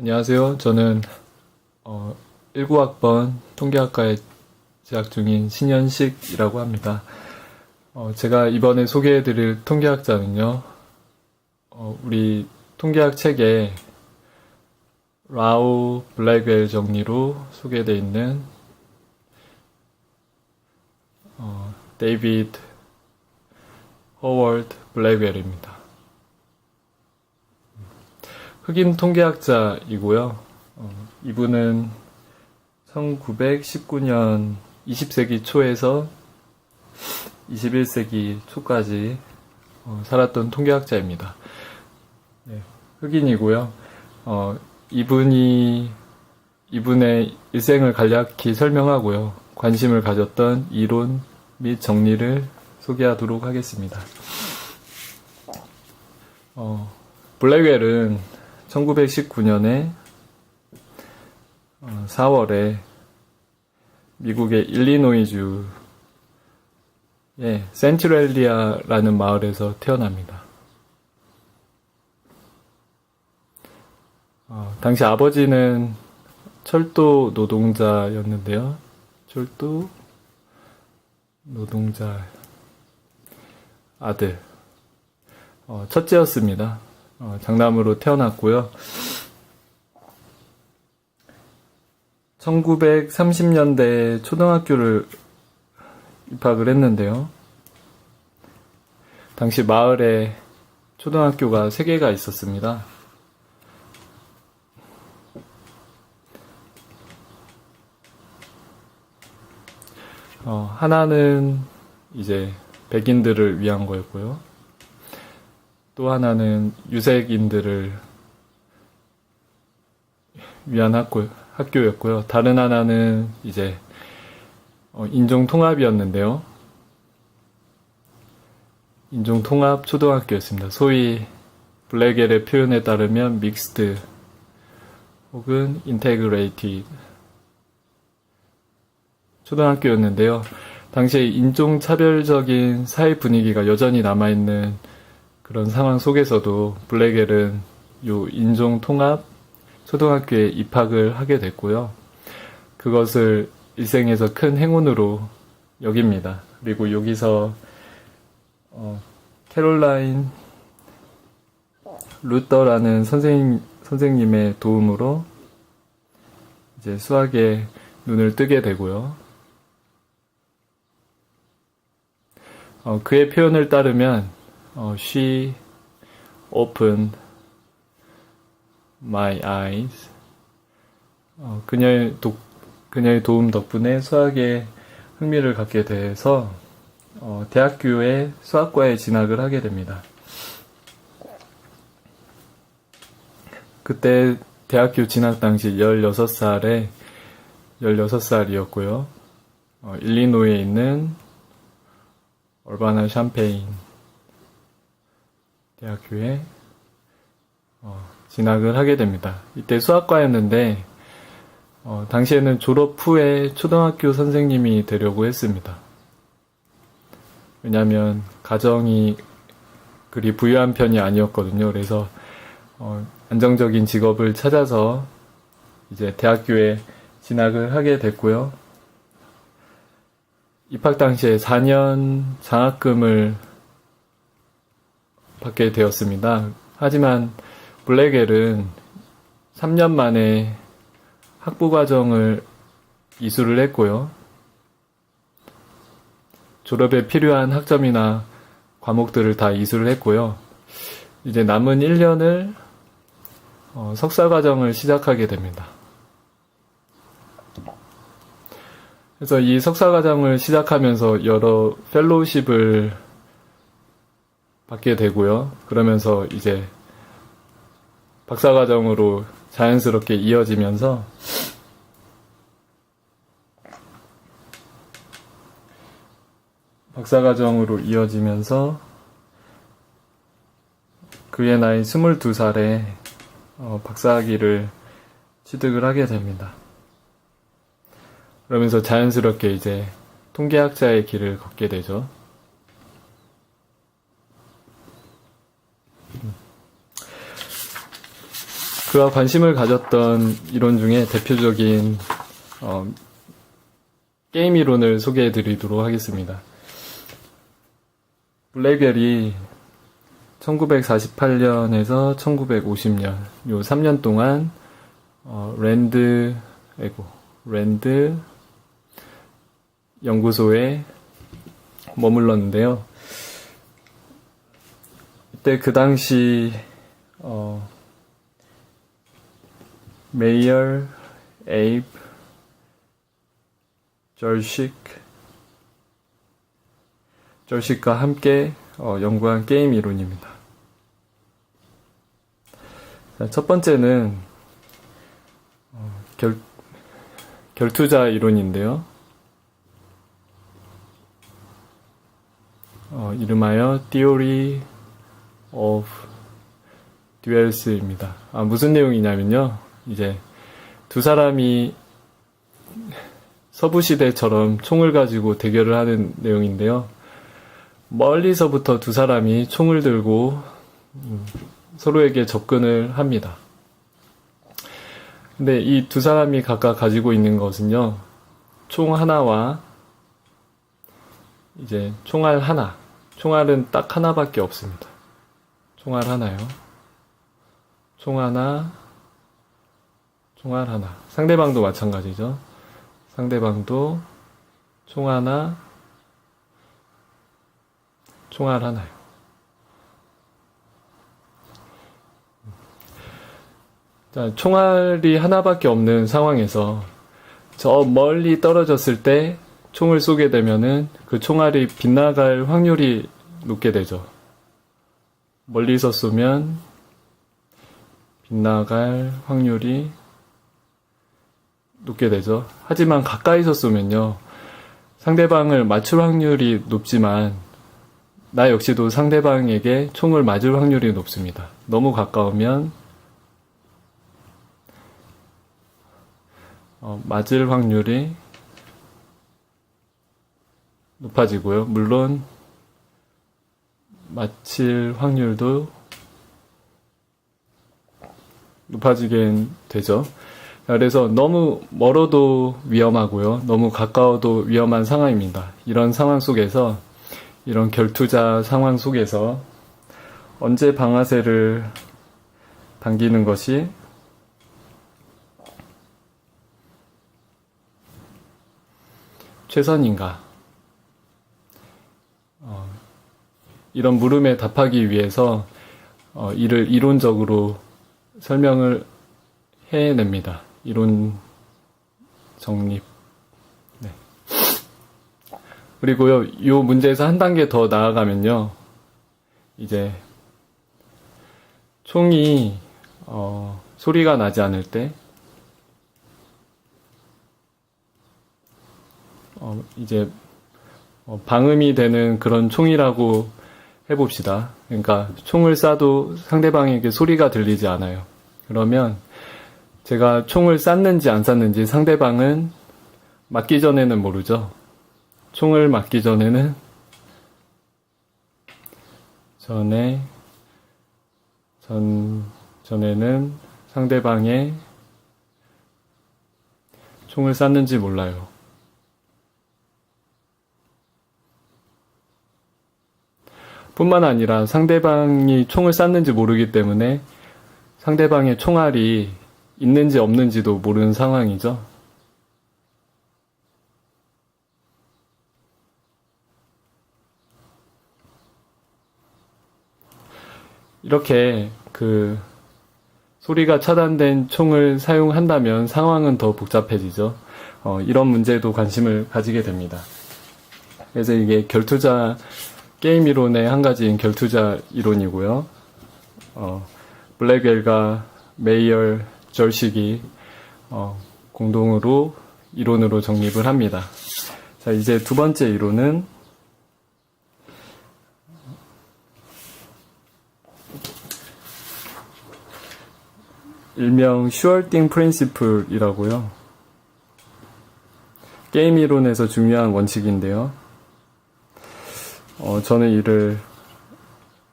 안녕하세요. 저는 어, 19학번 통계학과에 재학 중인 신현식이라고 합니다. 어, 제가 이번에 소개해드릴 통계학자는요, 어, 우리 통계학 책에 라우 블랙웰 정리로 소개되어 있는 어, 데이비드 허월드 블랙웰입니다. 흑인 통계학자이고요. 어, 이분은 1919년 20세기 초에서 21세기 초까지 어, 살았던 통계학자입니다. 네, 흑인이고요. 어, 이분이 이분의 일생을 간략히 설명하고요. 관심을 가졌던 이론 및 정리를 소개하도록 하겠습니다. 어, 블랙웰은 1919년에 4월에 미국의 일리노이주의 센트럴리아라는 마을에서 태어납니다. 어, 당시 아버지는 철도 노동자였는데요. 철도 노동자 아들. 어, 첫째였습니다. 어, 장남으로 태어났고요. 1930년대 초등학교를 입학을 했는데요. 당시 마을에 초등학교가 3개가 있었습니다. 어, 하나는 이제 백인들을 위한 거였고요. 또 하나는 유색인들을 위한 학교, 학교였고요. 다른 하나는 이제 어, 인종 통합이었는데요. 인종 통합 초등학교였습니다. 소위 블랙엘의 표현에 따르면 믹스드 혹은 인테그레이티드 초등학교였는데요. 당시에 인종 차별적인 사회 분위기가 여전히 남아있는 그런 상황 속에서도 블랙엘은 요 인종 통합 초등학교에 입학을 하게 됐고요. 그것을 일생에서 큰 행운으로 여깁니다. 그리고 여기서 어, 캐롤라인 루터라는 선생님 선생님의 도움으로 이제 수학에 눈을 뜨게 되고요. 어, 그의 표현을 따르면 어, she opened my eyes. 어, 그녀의 도, 그녀의 도움 덕분에 수학에 흥미를 갖게 돼서 어, 대학교에 수학과에 진학을 하게 됩니다. 그때 대학교 진학 당시 16살에 16살이었고요. 어, 일리노이에 있는 얼바나 샴페인 대학교에 어, 진학을 하게 됩니다. 이때 수학과였는데 어, 당시에는 졸업 후에 초등학교 선생님이 되려고 했습니다. 왜냐하면 가정이 그리 부유한 편이 아니었거든요. 그래서 어, 안정적인 직업을 찾아서 이제 대학교에 진학을 하게 됐고요. 입학 당시에 4년 장학금을 받게 되었습니다. 하지만 블랙엘은 3년 만에 학부 과정을 이수를 했고요. 졸업에 필요한 학점이나 과목들을 다 이수를 했고요. 이제 남은 1년을 어, 석사 과정을 시작하게 됩니다. 그래서 이 석사 과정을 시작하면서 여러 펠로우십을 받게 되고요. 그러면서 이제 박사 과정으로 자연스럽게 이어지면서 박사 과정으로 이어지면서 그의 나이 22살에 어, 박사학위를 취득을 하게 됩니다. 그러면서 자연스럽게 이제 통계학자의 길을 걷게 되죠. 그가 관심을 가졌던 이론 중에 대표적인 어, 게임 이론을 소개해 드리도록 하겠습니다. 블랙웰이 1948년에서 1950년 요 3년 동안 어, 랜드 아이고 랜드 연구소에 머물렀는데요. 이때 그 당시 어, 메이얼, 에이브, 절식, 절식과 함께 어, 연구한 게임 이론입니다. 자, 첫 번째는 어, 결, 결투자 이론인데요. 어, 이름하여 Theory of Duels입니다. 아, 무슨 내용이냐면요. 이제 두 사람이 서부 시대처럼 총을 가지고 대결을 하는 내용인데요. 멀리서부터 두 사람이 총을 들고 음, 서로에게 접근을 합니다. 근데 이 두 사람이 각각 가지고 있는 것은요, 총 하나와 이제 총알 하나. 총알은 딱 하나밖에 없습니다. 총알 하나요. 총 하나, 총알 하나. 상대방도 마찬가지죠. 상대방도 총 하나, 총알 하나요. 자, 총알이 하나밖에 없는 상황에서 저 멀리 떨어졌을 때 총을 쏘게 되면은 그 총알이 빗나갈 확률이 높게 되죠. 멀리서 쏘면 빗나갈 확률이 높게 되죠. 하지만 가까이서 쏘면요. 상대방을 맞출 확률이 높지만 나 역시도 상대방에게 총을 맞을 확률이 높습니다. 너무 가까우면 어, 맞을 확률이 높아지고요. 물론 맞힐 확률도 높아지게 되죠. 그래서 너무 멀어도 위험하고요. 너무 가까워도 위험한 상황입니다. 이런 상황 속에서 이런 결투자 상황 속에서 언제 방아쇠를 당기는 것이 최선인가? 어, 이런 물음에 답하기 위해서 어, 이를 이론적으로 설명을 해냅니다. 이론 정립. 네. 그리고요, 이 문제에서 한 단계 더 나아가면요, 이제 총이 어, 소리가 나지 않을 때, 어, 이제 어, 방음이 되는 그런 총이라고 해봅시다. 그러니까 총을 쏴도 상대방에게 소리가 들리지 않아요. 그러면 제가 총을 쐈는지 안 쐈는지 상대방은 맞기 전에는 모르죠. 총을 맞기 전에는 전에 전 전에는 상대방의 총을 쐈는지 몰라요. 뿐만 아니라 상대방이 총을 쐈는지 모르기 때문에 상대방의 총알이 있는지 없는지도 모르는 상황이죠. 이렇게 그 소리가 차단된 총을 사용한다면 상황은 더 복잡해지죠. 어, 이런 문제도 관심을 가지게 됩니다. 그래서 이게 결투자 게임 이론의 한 가지인 결투자 이론이고요. 어, 블랙웰과 메이얼 절식이 어, 공동으로 이론으로 정립을 합니다. 자, 이제 두 번째 이론은 일명 슈얼띵 프린시플이라고요. 게임 이론에서 중요한 원칙인데요. 어, 저는 이를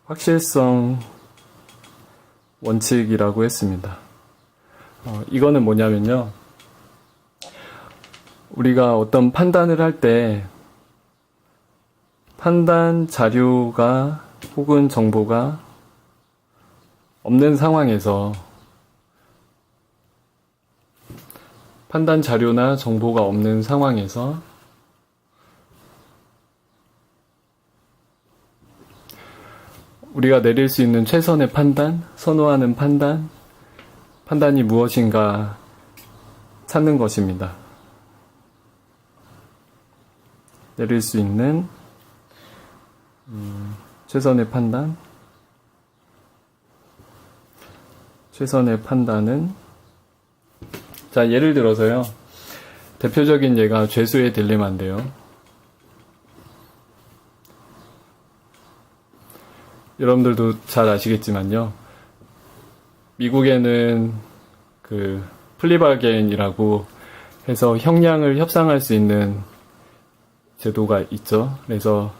확실성 원칙이라고 했습니다. 어, 이거는 뭐냐면요. 우리가 어떤 판단을 할 때 판단 자료가 혹은 정보가 없는 상황에서 판단 자료나 정보가 없는 상황에서 우리가 내릴 수 있는 최선의 판단, 선호하는 판단, 판단이 무엇인가 찾는 것입니다. 내릴 수 있는 음, 최선의 판단, 최선의 판단은 자 예를 들어서요 대표적인 예가 죄수의 딜레마인데요. 여러분들도 잘 아시겠지만요. 미국에는 그 플리바겐이라고 해서 형량을 협상할 수 있는 제도가 있죠. 그래서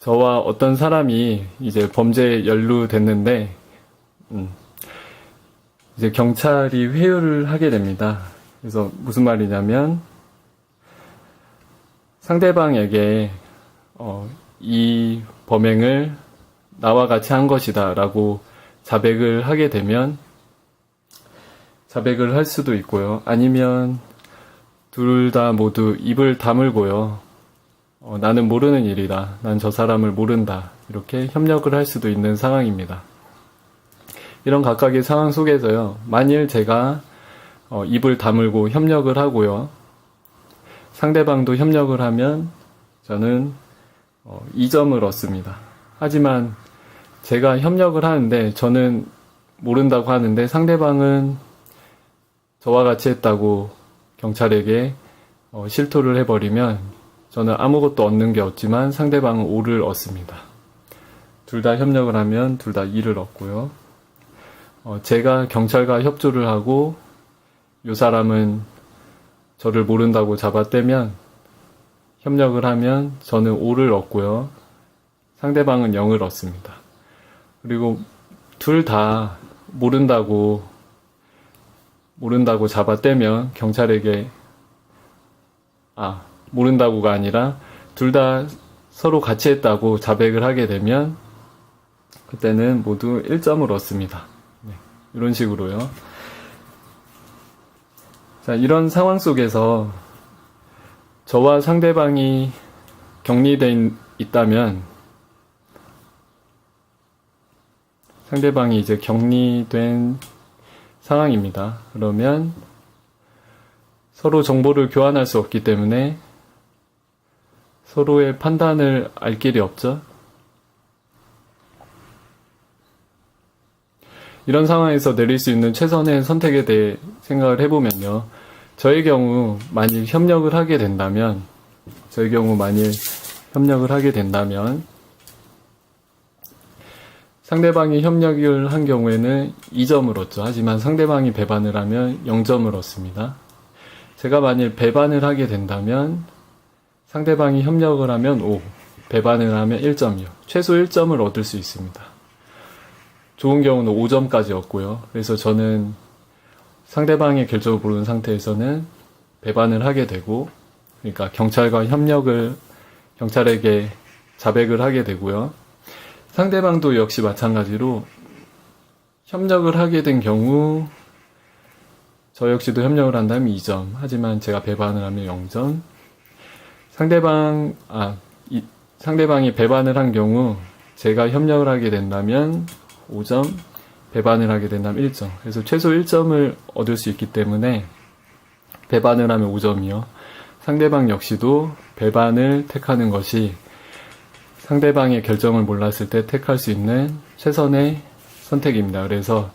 저와 어떤 사람이 이제 범죄에 연루됐는데, 음, 이제 경찰이 회유를 하게 됩니다. 그래서 무슨 말이냐면, 상대방에게, 어, 이 범행을 나와 같이 한 것이다 라고 자백을 하게 되면 자백을 할 수도 있고요. 아니면 둘 다 모두 입을 다물고요. 어, 나는 모르는 일이다. 난 저 사람을 모른다. 이렇게 협력을 할 수도 있는 상황입니다. 이런 각각의 상황 속에서요. 만일 제가 어, 입을 다물고 협력을 하고요. 상대방도 협력을 하면 저는 어, 2점을 얻습니다. 하지만 제가 협력을 하는데 저는 모른다고 하는데 상대방은 저와 같이 했다고 경찰에게 어, 실토를 해버리면 저는 아무것도 얻는 게 없지만 상대방은 5를 얻습니다. 둘 다 협력을 하면 둘다 2를 얻고요. 어, 제가 경찰과 협조를 하고 이 사람은 저를 모른다고 잡아떼면 협력을 하면 저는 5를 얻고요. 상대방은 0을 얻습니다. 그리고 둘 다 모른다고 모른다고 잡아떼면 경찰에게 아 모른다고가 아니라 둘 다 서로 같이 했다고 자백을 하게 되면 그때는 모두 1점을 얻습니다. 네, 이런 식으로요. 자, 이런 상황 속에서 저와 상대방이 격리돼 있다면 상대방이 이제 격리된 상황입니다. 그러면 서로 정보를 교환할 수 없기 때문에 서로의 판단을 알 길이 없죠. 이런 상황에서 내릴 수 있는 최선의 선택에 대해 생각을 해보면요. 저의 경우 만일 협력을 하게 된다면, 저의 경우 만일 협력을 하게 된다면, 상대방이 협력을 한 경우에는 2점을 얻죠. 하지만 상대방이 배반을 하면 0점을 얻습니다. 제가 만일 배반을 하게 된다면 상대방이 협력을 하면 5, 배반을 하면 1점이요. 최소 1점을 얻을 수 있습니다. 좋은 경우는 5점까지 얻고요. 그래서 저는 상대방의 결정을 모르는 상태에서는 배반을 하게 되고, 그러니까 경찰과 협력을, 경찰에게 자백을 하게 되고요. 상대방도 역시 마찬가지로 협력을 하게 된 경우 저 역시도 협력을 한다면 2점. 하지만 제가 배반을 하면 0점. 상대방 아 이, 상대방이 배반을 한 경우 제가 협력을 하게 된다면 5점, 배반을 하게 된다면 1점. 그래서 최소 1점을 얻을 수 있기 때문에 배반을 하면 5점이요. 상대방 역시도 배반을 택하는 것이 상대방의 결정을 몰랐을 때 택할 수 있는 최선의 선택입니다. 그래서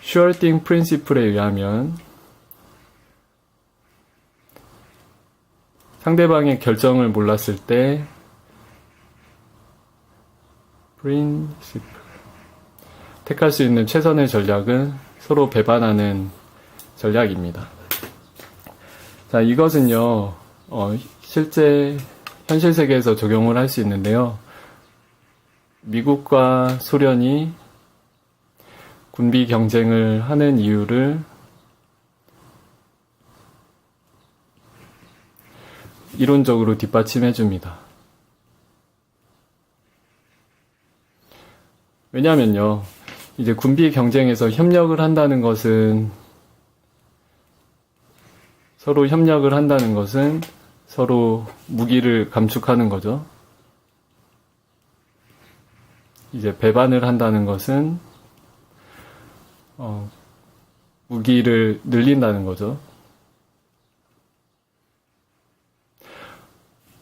thing principle에 의하면 상대방의 결정을 몰랐을 때 principle 택할 수 있는 최선의 전략은 서로 배반하는 전략입니다. 자, 이것은요, 어, 실제 현실 세계에서 적용을 할 수 있는데요. 미국과 소련이 군비 경쟁을 하는 이유를 이론적으로 뒷받침해 줍니다. 왜냐면요. 이제 군비 경쟁에서 협력을 한다는 것은 서로 협력을 한다는 것은 서로 무기를 감축하는 거죠. 이제 배반을 한다는 것은 어, 무기를 늘린다는 거죠.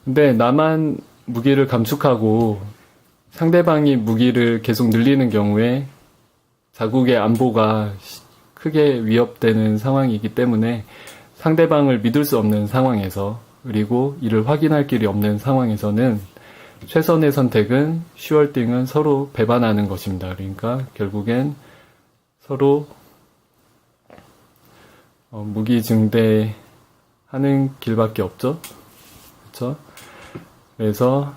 근데 나만 무기를 감축하고 상대방이 무기를 계속 늘리는 경우에 자국의 안보가 시- 크게 위협되는 상황이기 때문에 상대방을 믿을 수 없는 상황에서 그리고 이를 확인할 길이 없는 상황에서는 최선의 선택은 슈얼딩은 서로 배반하는 것입니다. 그러니까 결국엔 서로 어, 무기 증대하는 길밖에 없죠. 그렇죠? 그래서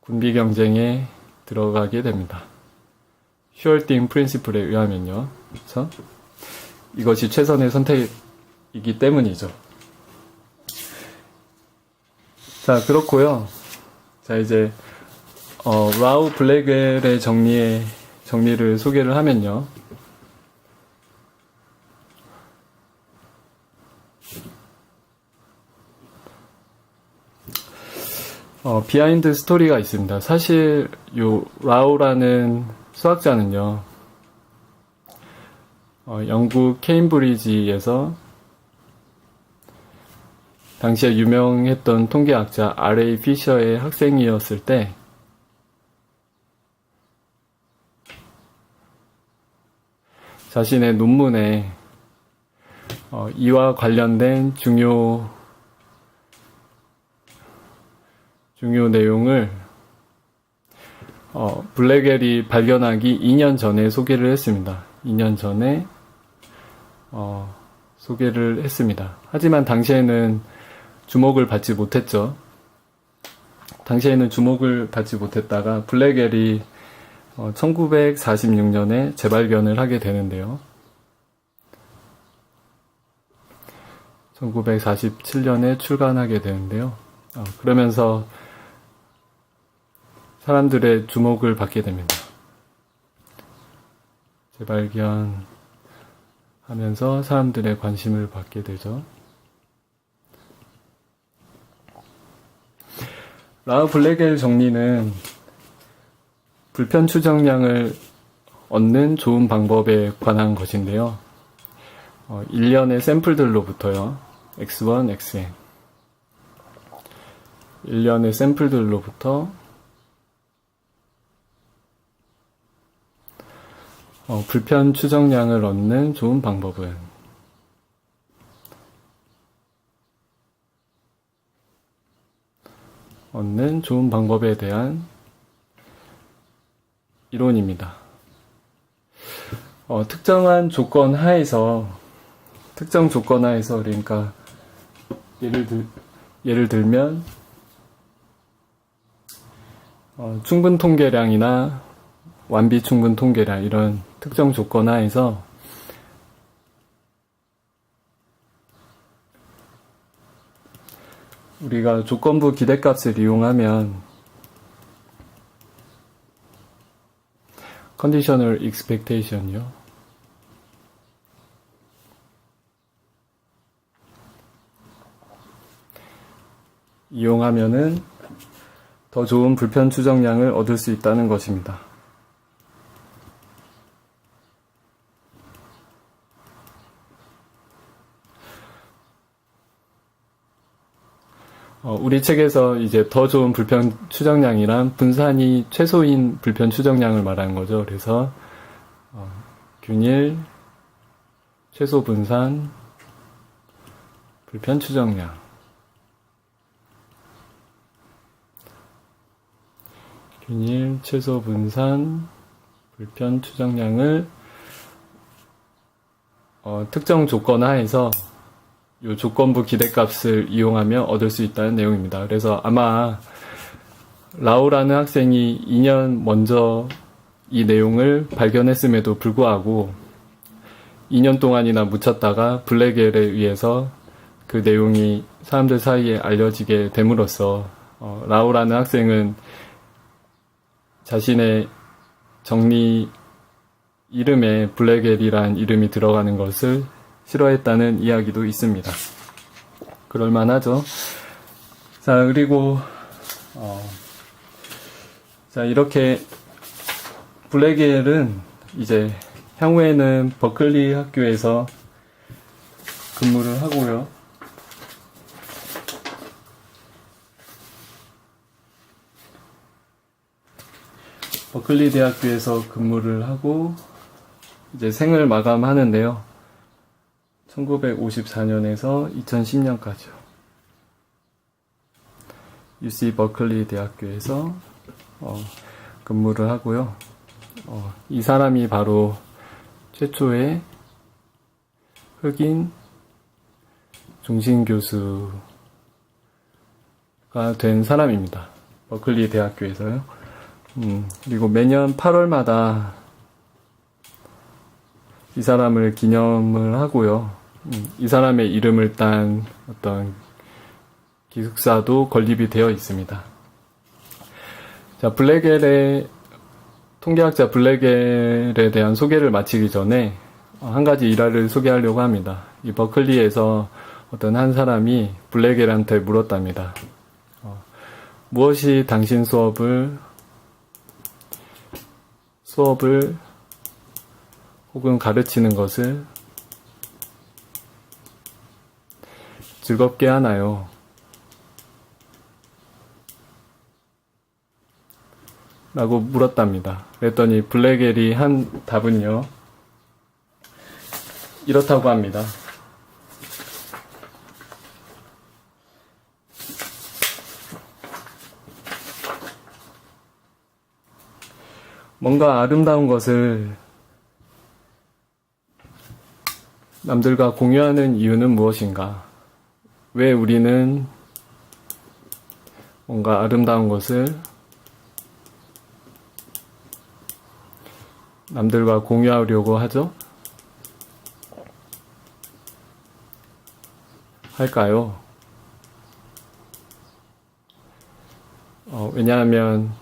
군비 경쟁에 들어가게 됩니다. 슈얼딩 프린시플에 의하면요. 그렇죠? 이것이 최선의 선택이기 때문이죠. 자, 그렇고요. 자, 이제 어, 라우 블랙웰의 정리에 정리를 소개를 하면요. 어, 비하인드 스토리가 있습니다. 사실 요 라우라는 수학자는요. 어, 영국 케임브리지에서 당시에 유명했던 통계학자 R.A. 피셔의 학생이었을 때 자신의 논문에 어, 이와 관련된 중요 중요 내용을 어, 블랙웰이 발견하기 2년 전에 소개를 했습니다. 2년 전에 어, 소개를 했습니다. 하지만 당시에는 주목을 받지 못했죠. 당시에는 주목을 받지 못했다가 블랙웰이 어, 1946년에 재발견을 하게 되는데요. 1947년에 출간하게 되는데요. 어, 그러면서 사람들의 주목을 받게 됩니다. 재발견 하면서 사람들의 관심을 받게 되죠. 라우 블랙엘 정리는 불편 추정량을 얻는 좋은 방법에 관한 것인데요. 어, 일련의 샘플들로부터요. x1, xn. 일련의 샘플들로부터 어, 불편 추정량을 얻는 좋은 방법은 얻는 좋은 방법에 대한 이론입니다. 어, 특정한 조건 하에서 특정 조건 하에서 그러니까 예를 들 예를 들면 어, 충분 통계량이나 완비 충분 통계량 이런 특정 조건 하에서 우리가 조건부 기대값을 이용하면 conditional expectation이요. 이용하면은 더 좋은 불편 추정량을 얻을 수 있다는 것입니다. 어, 우리 책에서 이제 더 좋은 불편 추정량이란 분산이 최소인 불편 추정량을 말하는 거죠. 그래서 어, 균일, 최소 분산, 불편 추정량. 균일, 최소 분산, 불편 추정량을 어, 특정 조건 하에서 요 조건부 기대값을 이용하면 얻을 수 있다는 내용입니다. 그래서 아마 라우라는 학생이 2년 먼저 이 내용을 발견했음에도 불구하고 2년 동안이나 묻혔다가 블랙엘에 의해서 그 내용이 사람들 사이에 알려지게 됨으로써 어, 라오라는 학생은 자신의 정리 이름에 블랙엘이란 이름이 들어가는 것을 싫어했다는 이야기도 있습니다. 그럴만하죠. 자 그리고 어, 자 이렇게 블랙엘은 이제 향후에는 버클리 학교에서 근무를 하고요. 버클리 대학교에서 근무를 하고 이제 생을 마감하는데요. 1954년에서 2010년까지요. UC 버클리 대학교에서 어, 근무를 하고요. 어, 이 사람이 바로 최초의 흑인 중심 교수가 된 사람입니다. 버클리 대학교에서요. 음, 그리고 매년 8월마다 이 사람을 기념을 하고요. 음, 이 사람의 이름을 딴 어떤 기숙사도 건립이 되어 있습니다. 자, 블랙엘의 통계학자 블랙엘에 대한 소개를 마치기 전에 어, 한 가지 일화를 소개하려고 합니다. 이 버클리에서 어떤 한 사람이 블랙엘한테 물었답니다. 어, 무엇이 당신 수업을 수업을 혹은 가르치는 것을 즐겁게 하나요? 라고 물었답니다. 그랬더니 블랙엘이 한 답은요. 이렇다고 합니다. 뭔가 아름다운 것을 남들과 공유하는 이유는 무엇인가? 왜 우리는 뭔가 아름다운 것을 남들과 공유하려고 하죠? 할까요? 어, 왜냐하면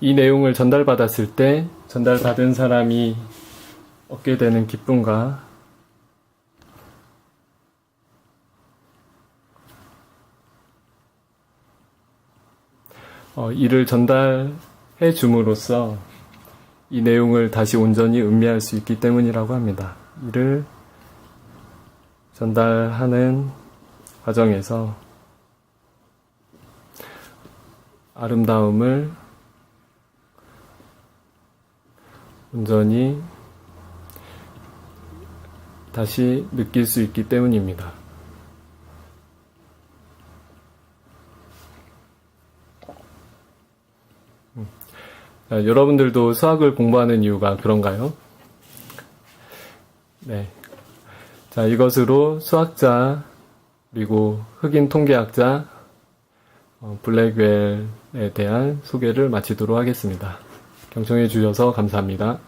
이 내용을 전달받았을 때 전달받은 사람이 얻게 되는 기쁨과 어, 이를 전달해 줌으로써 이 내용을 다시 온전히 음미할 수 있기 때문이라고 합니다. 이를 전달하는 과정에서 아름다움을 온전히 다시 느낄 수 있기 때문입니다. 여러분들도 수학을 공부하는 이유가 그런가요? 네. 자, 이것으로 수학자, 그리고 흑인 통계학자, 어, 블랙웰에 대한 소개를 마치도록 하겠습니다. 경청해 주셔서 감사합니다.